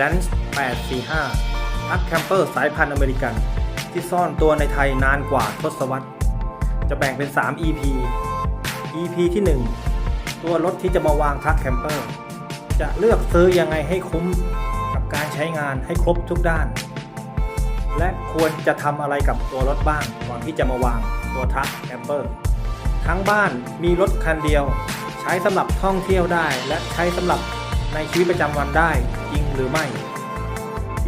l a n c e 845ทักแคมเปอร์สายพันธุ์อเมริกัน ที่ซ่อนตัวในไทยนานกว่าทศวรรษ จะแบ่งเป็น 3 EP EP ที่ 1 ตัวรถที่จะมาวางทักแคมเปอร์ จะเลือกซื้อยังไงให้คุ้มกับการใช้งานให้ครบทุกด้าน และควรจะทำอะไรกับตัวรถบ้างก่อนที่จะมาวางตัวทักแคมเปอร์ทั้งบ้านมีรถคันเดียว ใช้สำหรับท่องเที่ยวได้และใช้สำหรับ ในชีวิตประจำวันได้จริงหรือไม่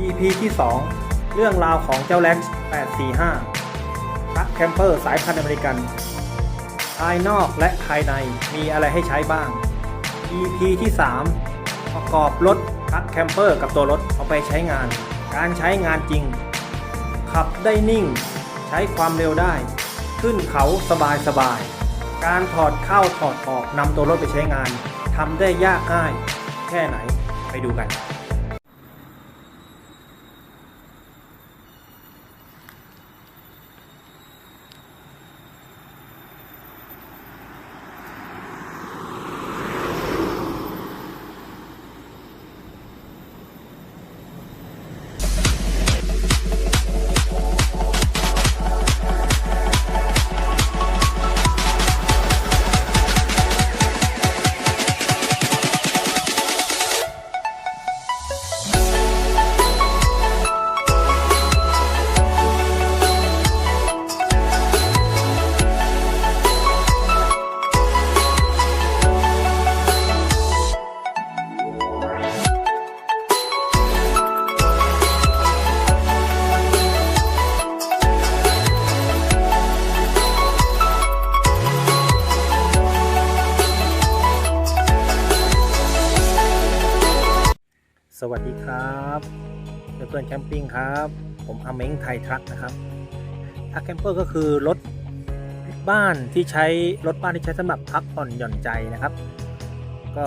EP ที่ 2 เรื่องราวของเจ้าแลนซ์845ทักแคมเปอร์สายพันธุ์อเมริกัน ภายนอกและภายในมีอะไรให้ใช้บ้าง EP ที่ 3 ประกอบรถทักแคมเปอร์กับตัวรถเอาไปใช้งาน การใช้งานจริง ขับได้นิ่ง ใช้ความเร็วได้ ขึ้นเขาสบายสบายๆการถอดเข้าถอดออกนำตัวรถไปใช้งานทำได้ยากง่าย แค่ไหนไปดูกัน เพื่อนแคมปิ้งครับ ผมอาเม้งไทยทรัคนะครับทักแคมเปอร์ก็คือรถบ้านที่ใช้รถบ้านที่ใช้สำหรับพักผ่อนหย่อนใจนะครับ ก็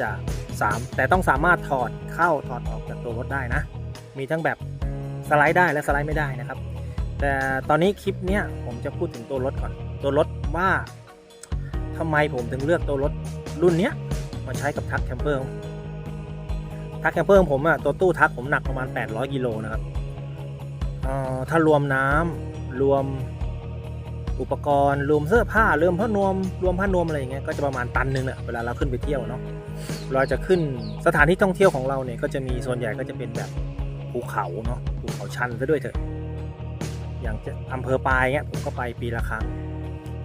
จะสามแต่ต้องสามารถถอดเข้าถอดออกจากตัวรถได้นะ มีทั้งแบบสไลด์ได้และสไลด์ไม่ได้นะครับ แต่ตอนนี้คลิปเนี้ยผมจะพูดถึงตัวรถก่อน ตัวรถว่าทำไมผมถึงเลือกตัวรถรุ่นเนี้ยมาใช้กับทักแคมเปอร์ ทักแคมเปอร์ของผมอะตัวตู้ทักผมหนักประมาณ 800กิโลนะครับเอ่อถ้ารวมน้ำรวมอุปกรณ์ รวมเสื้อผ้ารวมผ้านวม รวมผ้านวมอะไรอย่างเงี้ยก็จะประมาณตันนึงอะเวลาเราขึ้นไปเที่ยวเนาะเราจะขึ้นสถานที่ท่องเที่ยวของเราเนี่ยก็จะมีส่วนใหญ่ก็จะเป็นแบบภูเขาเนาะภูเขาชันซะด้วยเถอะอย่างจะอำเภอปายเงี้ยผมก็ไปปีละครั้ง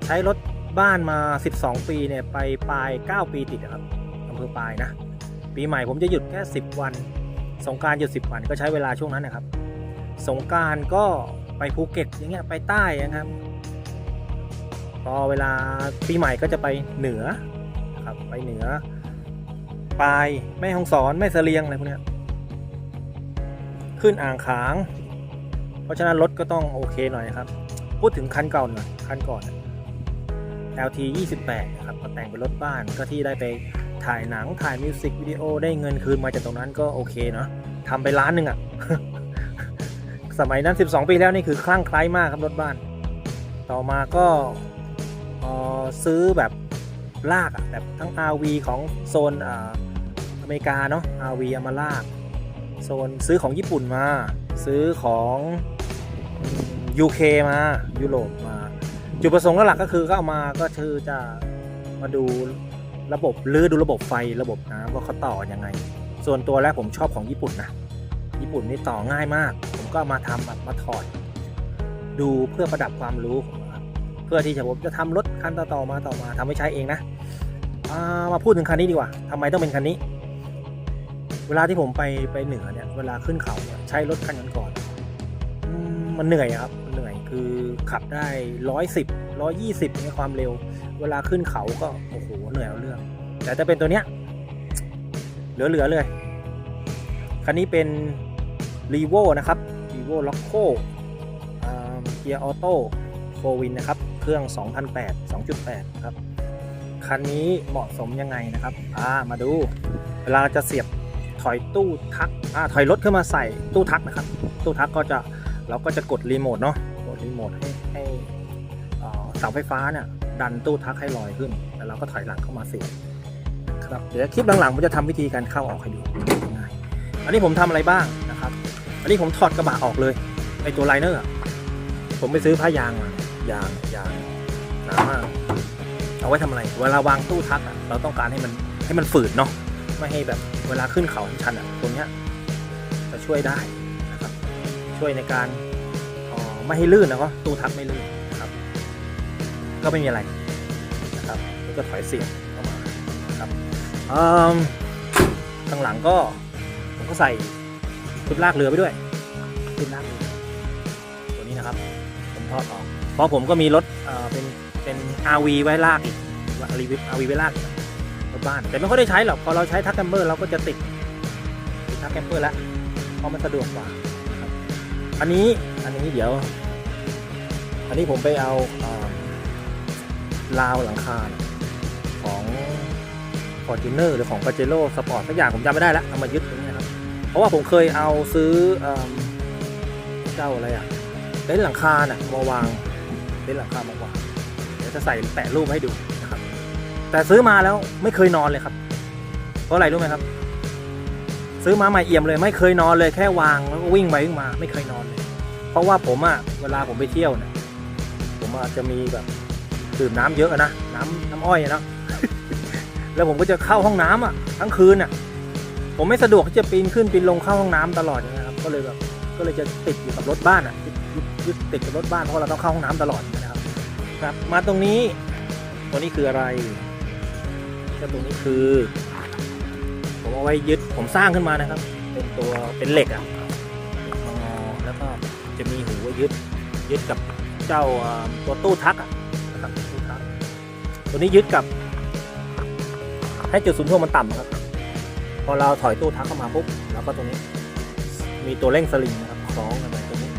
ใช้รถบ้านมา 12 ปีเนี่ยไปปลาย 9 ปีติดอะครับอำเภอปายนะ ปีใหม่ผมจะหยุดแค่ 10 วัน สงการหยุด 10 วันก็ใช้เวลาช่วงนั้นนะครับ สงการก็ไปภูเก็ตอย่างเงี้ยไปใต้นะครับ พอเวลาปีใหม่ก็จะไปเหนือครับไปเหนือปลายแม่ฮองสอนแม่เสลียงอะไรพวกเนี้ยขึ้นอ่างขาง เพราะฉะนั้นรถก็ต้องโอเคหน่อยครับ พูดถึงคันเก่าหน่อยคันก่อน LT 28นะครับก็แต่งเป็นรถบ้านก็ที่ได้ไป ถ่ายหนังถ่ายมิวสิกวิดีโอได้เงินคืนมาจากตรงนั้นก็โอเคเนาะทำไปล้านหนึ่งอะสมัยนั้น 12 ปีแล้วนี่คือคลั่งไคล้มากครับรถบ้าน ต่อมาก็ซื้อแบบลากอะแบบทั้ง RV ของโซนอ่าอเมริกาเนาะ RV เอามาลาก โซนซื้อของญี่ปุ่นมา ซื้อของ UK มายุโรปมา จุดประสงค์หลักก็คือก็เอามาก็คือจะมาดู ระบบลื้อดูระบบไฟระบบน้ำว่าเขาต่อยังไง ส่วนตัวแรกผมชอบของญี่ปุ่นนะญี่ปุ่นนี่ต่อง่ายมาก ผมก็มาทำมาถอด ดูเพื่อประดับความรู้ผมครับเพื่อที่จะผมจะทำรถคันต่อๆมาต่อมาทำให้ใช้เองนะามาพูดถึงคันนี้ดีกว่าทำไมต้องเป็นคันนี้ เวลาที่ผมไปไปเหนือเนี่ยเวลาขึ้นเขาเนี่ยใช้รถคันนั้นก่อนมันเหนื่อยครับมันเหนื่อยคือขับได้ร้อยสิบร้อยยี่สิบในความเร็ว เวลาขึ้นเขาก็โอ้โหเหนื่อยเอาเรื่อง แต่ถ้าเป็นตัวเนี้ยเหลือๆเลย คันนี้เป็น r e v o นะครับ r e v o Loco เกียร์ออโต้โฟวินนะครับ เครื่อง 2008 2.8 นะครับ คันนี้เหมาะสมยังไงนะครับอ่ามาดู เวลาจะเสียบถอยตู้ทักอ่าถอยรถขึ้นมาใส่ตู้ทักนะครับ ตู้ทักก็จะเราก็จะกดรีโมทเนาะ กดรีโมทให้ให้เอ่อเสาไฟฟ้าเนี่ยดันตู้ทักให้ลอยขึ้น แล้วเราก็ถอยหลังเข้ามาเสียบ ครับเดี๋ยวคลิปหลังๆผมจะทำวิธีการเข้าออกให้ดูง่ายอันนี้ผมทำอะไรบ้างนะครับ อันนี้ผมถอดกระบะออกเลยไอตัวไลเนอร์ผมไปซื้อผ้ายางมายางยางหนามากเอาไว้ทำอะไร เวลาวางตู้ทักอะเราต้องการให้มันให้มันฝืดเนาะไม่ให้แบบเวลาขึ้นเขาชันอะตรงเนี้ยจะช่วยได้นะครับ ช่วยในการไม่ให้ลื่นนะก็ตู้ทักไม่ลื่นนะครับ ก็ไม่มีอะไรนะครับแล้วก็ถอยเสียง ข้างหลังก็ผมก็ใส่ชุดลากเรือไปด้วยชุดลากเรือตัวนี้นะครับ ผมทอดออก เพราะผมก็มีรถเป็นเป็น RV ไว้ลากอีกรีวิว RV ไว้ลากรถบ้าน แต่ไม่ค่อยได้ใช้หรอก พอเราใช้ทักแคมเบอร์เราก็จะติดติดทักแคมเบอร์แล้วเพราะมันสะดวกกว่าอันนี้อันนี้เดี๋ยว อันนี้ผมไปเอาราวหลังคาของ Fortuner หรือของ Pajero Sport สักอย่างผมจำไม่ได้แล้วเอามายึดตรงนี้ครับเพราะว่าผมเคยเอาซื้อเอเจ้าอะไรอะเต็นท์หลังคาน่ะมาวางเต็นท์หลังคามาวางเดี๋ยวจะใส่แปะรูปให้ดูนะครับ แต่ซื้อมาแล้วไม่เคยนอนเลยครับ เพราะอะไรรู้ไหมครับ ซื้อมาใหม่เอี่ยมเลย ไม่เคยนอนเลยแค่วางแล้วก็วิ่งไปวิ่งมาไม่เคยนอนเลย เพราะว่าผมอะเวลาผมไปเที่ยวเนี่ยผมอาจจะมีแบบดื่มน้ำเยอะนะน้ำน้ำอ้อยนะ แล้วผมก็จะเข้าห้องน้ำอะทั้งคืนอะ ผมไม่สะดวกที่จะปีนขึ้นปีนลงเข้าห้องน้ำตลอดอย่างเงี้ยครับ ก็เลยแบบก็เลยจะติดอยู่กับรถบ้านอะยึดยึดติดกับรถบ้านเพราะเราต้องเข้าห้องน้ำตลอดนะครับครับ มาตรงนี้ตัวนี้คืออะไรก็ตรงนี้คือ ผมเอาไว้ยึดผมสร้างขึ้นมานะครับ เป็นตัวเป็นเหล็กอะงอแล้วก็จะมีหูไว้ยึดยึดกับเจ้าตัวตู้ทักอะนะครับตู้ทัก ตัวนี้ยึดกับ ให้จุดศูนย์ถ่วงมันต่ำครับ พอเราถอยตู้ทักเข้ามาปุ๊บแล้วก็ตรงนี้ มีตัวเร่งสลิงนะครับคล้องกันไปตรงนี้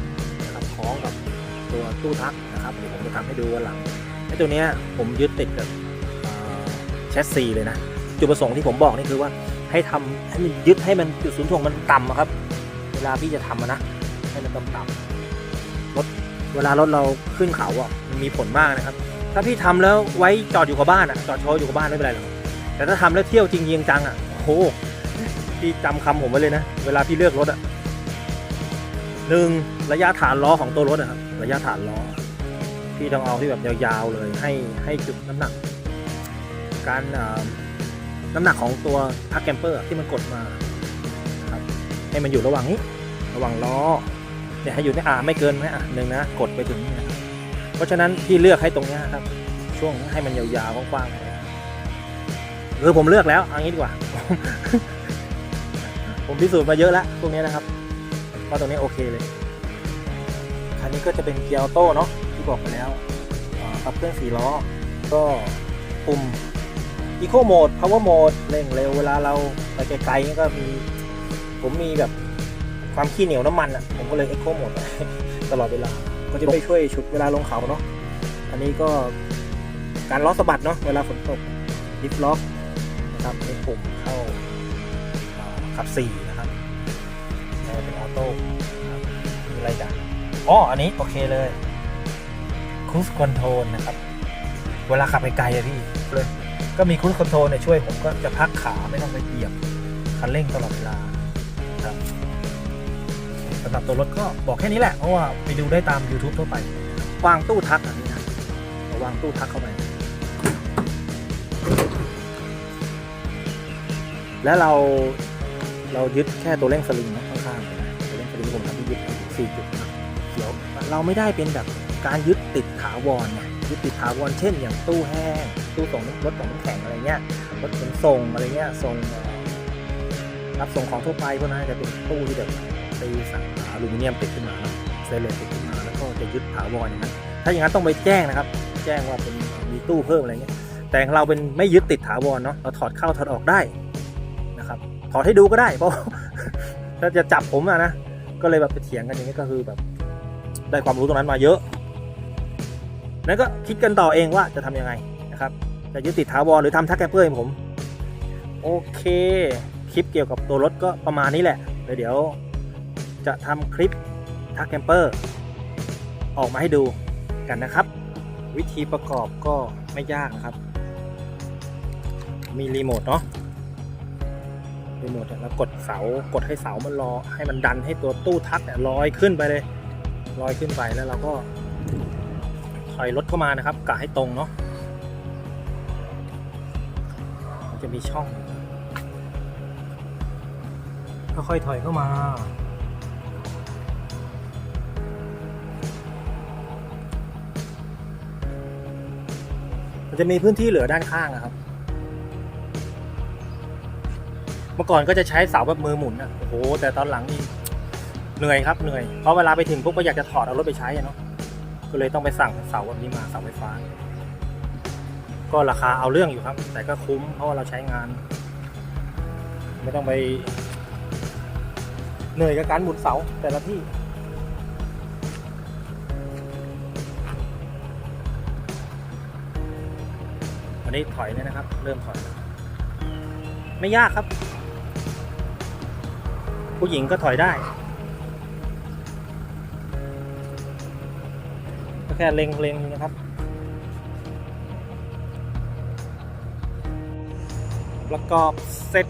นะครับคล้องกับตัวตู้ทักนะครับเดี๋ยวผมจะทำให้ดูวันหลังไอ้ตัวเนี้ยผมยึดติดกับแชสซีเลยนะจุดประสงค์ที่ผมบอกนี่คือว่าให้ทำให้มันยึดให้มันจุดศูนย์ถ่วงมันต่ำครับ เวลาพี่จะทำนะให้มันต่ำต่ำๆรถเวลารถเราขึ้นเขาอะมันมีผลมากนะครับ ถ้าพี่ทำแล้วไว้จอดอยู่กับบ้านอะจอดโชว์อยู่กับบ้านไม่เป็นไรหรอก แต่ถ้าทำแล้วเที่ยวจริงจริงจังอะโอ้โหพี่จำคำผมไว้เลยนะ เวลาพี่เลือกรถอะหนึ่งระยะฐานล้อของตัวรถนะครับระยะฐานล้อ พี่ต้องเอาที่แบบยาวๆเลย ให้ให้จุดน้ำหนัก การน้ำหนักของตัวพักแกมเปอร์ที่มันกดมาครับให้มันอยู่ระหว่างนี้ระหว่างล้อเนี่ยให้อยู่ในอ่าไม่เกินไหมอะหนึ่งนะกดไปถึงนี่นะเพราะฉะนั้นพี่เลือกให้ตรงนี้ครับ ช่วงให้มันยาวๆกว้างๆ คือผมเลือกแล้วเอันนี้ดีกว่า ผมพิสูจน์มาเยอะแล้วพวกนี้นะครับว่าตรงนี้โอเคเลยคันนี้ก็จะเป็นเกียร์ออโต้เนาะที่บอกไปแล้วขับเครื่องสี่ล้อ ก็ปุ่ม Eco Mode Power Mode เร่งเร็วเวลาเราไปไกลๆนี่ก็มี ผมมีแบบความขี้เหนียวน้ำมันอะ ผมก็เลย Eco Mode ไว้ตลอดเวลา ก็จะไปช่วยชุดเวลาลงเขาเนาะอันนี้ก็การล้อสะบัดเนาะเวลาฝนตกดิฟล็อก นะครับในปุ่มเข้าขับสี่นะครับแล้วเป็นออโต้ครับมีอะไรกันอ๋ออันนี้โอเคเลยค i ู e คอนโทรลนะครับ เวลาขับไปไกลอะพี่เลยก็มีค i ู e คอนโทรลเนี่ยช่วยผมก็จะพักขาไม่ต้องไปเหยียบคันเร่งตลอดเวลาครับสำหรับตัวรถก็บอกแค่นี้แหละ เพราะว่าไปดูได้ตาม YouTube ทั่วไป วางตู้ทักอันนี้นะวางตู้ทักเข้าไป แล้วเราเรายึดแค่ตัวเร่งสลิงนะข้างๆนะตัวเร่งสลิงผมทำที่ยึดสี่จุดนะเดี๋ยวเราไม่ได้เป็นแบบการยึดติดถาวรไงยึดติดถาวรเช่น อย่างตู้แห้งตู้ส่งรถส่งน้ำแข็งอะไรเงี้ยรถขนส่งอะไรเงี้ยส่งรับส่งของทั่วไปพวกนั้นจะเป็นตู้ที่แบบตีสังอลูมิเนียมติดขึ้นมาเนะเตนเลสติดขึ้นมาแล้วก็จะยึดถาวรอย่างนั้นถ้าอย่างนั้นต้องไปแจ้งนะครับ แจ้งว่าเป็นมีตู้เพิ่มอะไรเงี้ยแต่เราเป็นไม่ยึดติดถาวรเนาะเราถอดเข้าถอดออกได้ ถอดให้ดูก็ได้ เพราะถ้าจะจับผมอะนะ ก็เลยแบบไปเถียงกันอย่างนี้ก็คือแบบ ได้ความรู้ตรงนั้นมาเยอะนั้นก็คิดกันต่อเองว่าจะทำยังไงนะครับ จะยึดติดถาวรหรือทำทักแกเปอร์ให้ผม โอเค คลิปเกี่ยวกับตัวรถก็ประมาณนี้แหละเดี๋ยวเดี๋ยวจะทำคลิปทักแกมเปอร์ออกมาให้ดูกันนะครับ วิธีประกอบก็ไม่ยากนะครับ มีรีโมทเนาะ รีโมทเนี่ยแล้วกดเสากดให้เสามันรอให้มันดันให้ตัวตู้ทักเนี่ยลอยขึ้นไปเลยลอยขึ้นไปแล้วเราก็ถอยรถเข้ามานะครับกะให้ตรงเนาะมันจะมีช่องค่อยๆถอยเข้ามามันจะมีพื้นที่เหลือด้านข้างอะครับ เมื่อก่อนก็จะใช้เสาแบบมือหมุนอะโอ้โหแต่ตอนหลังนี่เหนื่อยครับเหนื่อยเพราะเวลาไปถึงปุ๊บก็อยากจะถอดเอารถไปใช้เนาะก็เลยต้องไปสั่งเสาแบบนี้มาเสาไฟฟ้า ก็ราคาเอาเรื่องอยู่ครับ แต่ก็คุ้มเพราะว่าเราใช้งาน ไม่ต้องไป เหนื่อยกับการหมุนเสาแต่ละที่วันนี้ถอยเลยนะครับ เริ่มถอย ไม่ยากครับ ผู้หญิงก็ถอยได้ ก็แค่เล็งเล็งนะครับ ประกอบเสร็จ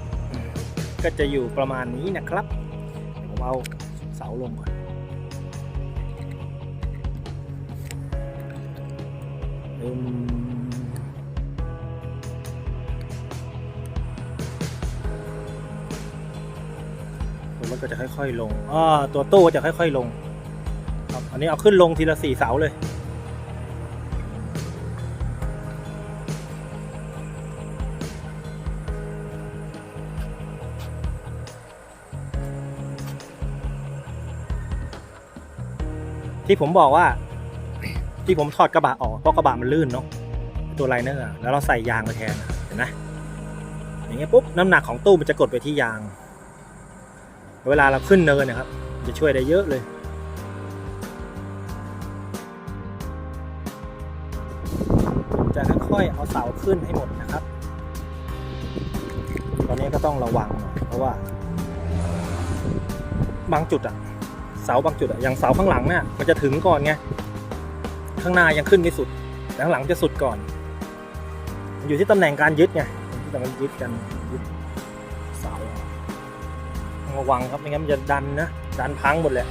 ก็จะอยู่ประมาณนี้นะครับ ผมเอาเสาลงก่อนอืม ก็จะค่อยๆลงอ่าตัวตู้ก็จะค่อยๆลงครับอันนี้เอาขึ้นลงทีละสี่เสาเลยที่ผมบอกว่าที่ผมถอดกระบะออกเพราะกระบะมันลื่นเนาะตัวไลเนอร์แล้วเราใส่ยางมาแทนเห็นไหมอย่างเงี้ยปุ๊บน้ำหนักของตู้มันจะกดไปที่ยาง เวลาเราขึ้นเนินนะครับ จะช่วยได้เยอะเลยจะค่อยๆเอาเสาขึ้นให้หมดนะครับ ตอนนี้ก็ต้องระวังหน่อยเพราะว่า บางจุดอะเสาบางจุดอะอย่างเสาข้างหลังเนี่ยมันจะถึงก่อนไงข้างหน้ายังขึ้นไม่สุดแต่ข้างหลังจะสุดก่อน อยู่ที่ตำแหน่งการยึดไงที่มันยึดกัน ระวังครับไม่งั้นมันจะดันนะ ดันพังหมดเลย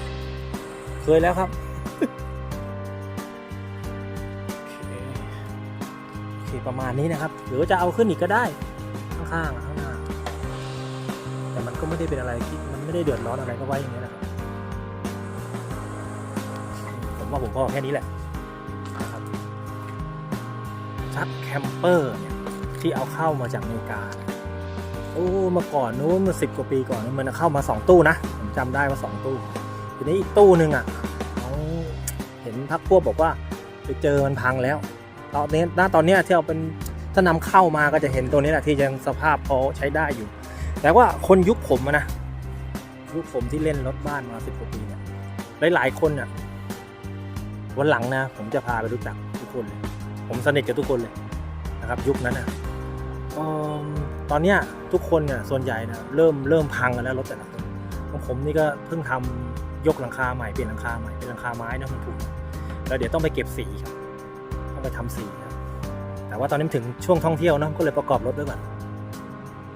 เคยแล้วครับโอเคประมาณนี้นะครับ หรือว่าจะเอาขึ้นอีกก็ได้ ข้างๆข้างหน้าแต่มันก็ไม่ได้เป็นอะไรที่มันไม่ได้เดือดร้อนอะไรก็ไว้อย่างนี้นะครับผมว่าผมพอแค่นี้แหละนะครับชักแคมเปอร์เนี่ยที่เอาเข้ามาจากอเมริกา อ้เมื่อก่อนนู้นเมื่อสิบกว่าปีก่อนมันเข้ามาสองตู้นะผมจำได้ว่าสองตู้ ทีนี้อีกตู้หนึ่งอะเขาเห็นพักพวกบอกว่าไปเจอมันพังแล้ว ตอนนี้ณตอนนี้ที่เอาเป็นถ้านำเข้ามาก็จะเห็นตัวนี้แหละที่ยังสภาพพอใช้ได้อยู่ แต่ว่าคนยุคผมนะยุคผมที่เล่นรถบ้านมาสิบกว่าปีเนี่ยหลายๆคนอะวันหลังนะ ผมจะพาไปรู้จักทุกคนเลย ผมสนิทกับทุกคนเลยนะครับ ยุคนั้นนะเอิ่ม ตอนเนี้ยทุกคนเนี่ยส่วนใหญ่นะเริ่มเริ่มพังกันแล้วรถแต่ละคนของผมนี่ก็เพิ่งทำยกหลังคาใหม่เปลี่ยนหลังคาใหม่เป็นหลังคาไม้นะมันถูกแล้วเดี๋ยวต้องไปเก็บสีครับต้องไปทำสีครับแต่ว่าตอนนี้ถึงช่วงท่องเที่ยวนะก็เลยประกอบรถด้วยก่อน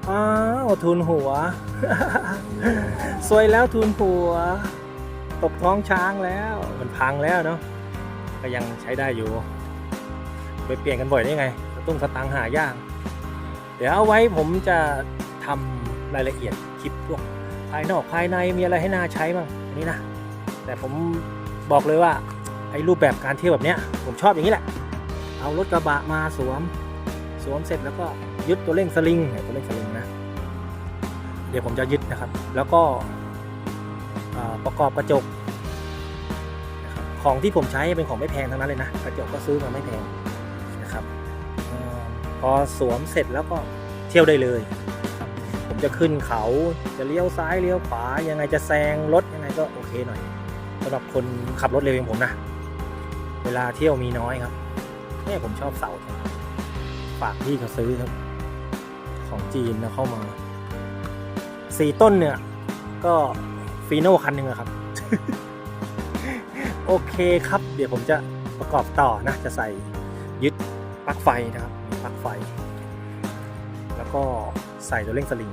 อ้าวทุนหัว สวยแล้วทุนหัวตกท้องช้างแล้ว มันพังแล้วเนาะก็ยังใช้ได้อยู่ ไปเปลี่ยนกันบ่อยได้ไงตุ้งสตังหายาก เดี๋ยวเอาไว้ผมจะทำรายละเอียดคลิปพวกภายนอกภายในมีอะไรให้น่าใช้บ้างนนี้นะ แต่ผมบอกเลยว่าไอ้รูปแบบการเที่ยวแบบเนี้ยผมชอบอย่างนี้แหละ เอารถกระบะมาสวม สวมเสร็จแล้วก็ยึดตัวเร่งสลิงตัวเร่งสลิงนะ เดี๋ยวผมจะยึดนะครับ แล้วก็ประกอบกระจก ของที่ผมใช้เป็นของไม่แพงทั้งนั้นเลยนะ กระจกก็ซื้อมาไม่แพง พอสวมเสร็จแล้วก็เที่ยวได้เลยครับผมจะขึ้นเขาจะเลี้ยวซ้ายเลี้ยวขวายังไงจะแซงรถยังไงก็โอเคหน่อยสำหรับคนขับรถเร็วอย่างผมนะ เวลาเที่ยวมีน้อยครับนี่ผมชอบเสาฝากพี่เขาซื้อครับ ของจีนนะเข้ามาสี่ต้นเนี่ย ก็ฟีโน่คันหนึ่งครับ โอเคครับ เดี๋ยวผมจะประกอบต่อนะ จะใส่ยึดปลั๊กไฟนะครับ ปลั๊กไฟ แล้วก็ใส่ตัวเร่งสลิง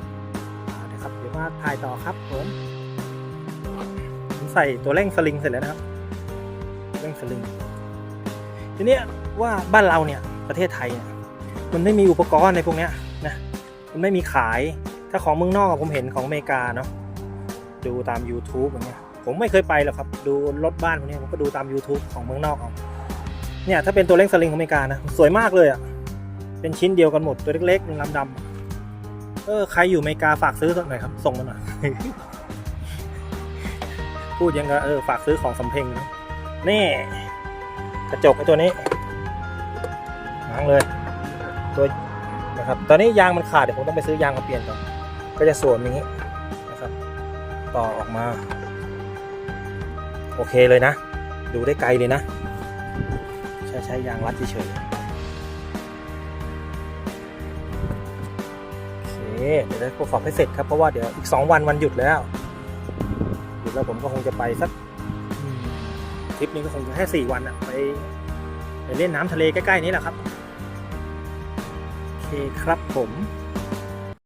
อ่าเดี๋ยวครับยวมาถ่ายต่อครับผมผมใส่ตัวเร่งสลิงเสร็จแล้วนะครับ เร่งสลิงทีนี้ว่าบ้านเราเนี่ยประเทศไทยเนี่ยมันไม่มีอุปกรณ์ในพวกเนี้ยนะมันไม่มีขายถ้าของเมืองนอกผมเห็นของอเมริกาเนาะดูตาม YouTube อย่างเงี้ยผมไม่เคยไปหรอกครับ ดูรถบ้านพวกเนี้ยผมก็ดูตาม YouTube ของเมืองนอกเอาเนี่ยถ้าเป็นตัวเร่งสลิงของอเมริกานะสวยมากเลยอะ่ะ เป็นชิ้นเดียวกันหมดตัวเล็กๆลำดำเออใครอยู่อเมริกาฝากซื้อสักหน่อยครับ ส่งมาหน่อยพูดยังก็เออฝากซื้อของสำเพ็งนะนี่กระจกไอ้ตัวนี้ล้างเลยตัวนะครับตอนนี้ยางมันขาดเดี๋ยวผมต้องไปซื้อยางมาเปลี่ยนก่อนก็จะสวมอย่างนี้นะครับ ต่อออกมา โอเคเลยนะ ดูได้ไกลเลยนะ ใช้ใช้ยางรัดเฉยๆ เคเดี๋ยวได้ประกอบให้เสร็จครับ เพราะว่าเดี๋ยวอีก 2 วันวันหยุดแล้ว หยุดแล้วผมก็คงจะไปสักทริปนี้ก็คงจะแค่ 4 วันอะไปไปเล่นน้ำทะเลใกล้ ๆ นี้แหละครับ โอเคครับผม